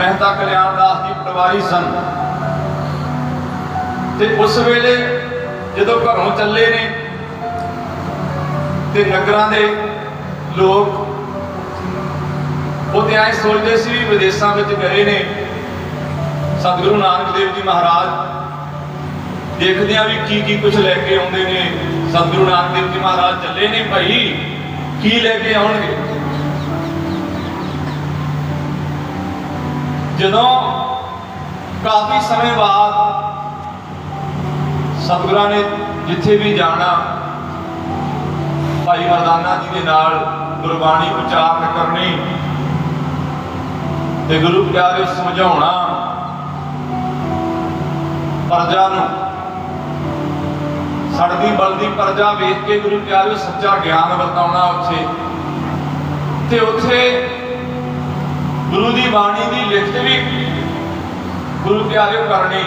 ਮਹਿਤਾ ਕਲਿਆਣ ਦਾਸ ਦੀ ਪਟਵਾਰੀ ਸਨ। ਤੇ ਉਸ ਵੇਲੇ ਜਦੋਂ ਘਰੋਂ ਚੱਲੇ ਨੇ, ਤੇ ਨਗਰਾਂ ਦੇ ਲੋਕ ਉਹ ਤੇ ਐਂ ਸੋਚਦੇ ਸੀ ਵੀ ਵਿਦੇਸ਼ਾਂ ਵਿੱਚ ਗਏ ਨੇ। ਸਤਿਗੁਰੂ ਨਾਨਕ ਦੇਵ ਜੀ ਮਹਾਰਾਜ ਦੇਖਦੇ ਆ ਵੀ ਕੀ ਕੀ ਕੁਝ ਲੈ ਕੇ ਆਉਂਦੇ ਨੇ। ਸਤਿਗੁਰੂ ਨਾਨਕ ਦੇਵ ਜੀ ਮਹਾਰਾਜ ਚੱਲੇ ਨੇ, ਭਾਈ, ਕੀ ਲੈ ਕੇ ਆਉਣਗੇ? ਜਦੋਂ ਕਾਫੀ ਸਮੇਂ ਬਾਅਦ ਸਤਿਗੁਰਾਂ ਨੇ ਜਿੱਥੇ ਵੀ ਜਾਣਾ, ਭਾਈ ਮਰਦਾਨਾ ਜੀ ਦੇ ਨਾਲ ਗੁਰਬਾਣੀ ਉਚਾਰਨ ਕਰਨੀ ਤੇ ਗੁਰੂ ਪਿਆਰੇ ਸਮਝਾਉਣਾ, ਪ੍ਰਜਾ ਨੂੰ, ਸੜਦੀ ਬਲਦੀ ਪ੍ਰਜਾ ਵੇਖ ਕੇ ਗੁਰੂ ਪਿਆਰੇ ਸੱਚਾ ਗਿਆਨ ਵਰਤਾਉਣਾ ਉੱਥੇ ਤੇ ਉੱਥੇ ਗੁਰੂ ਦੀ ਬਾਣੀ ਦੀ ਲਿਖਤ ਵੀ ਗੁਰੂ ਪਿਆਰੇ ਕਰਨੀ।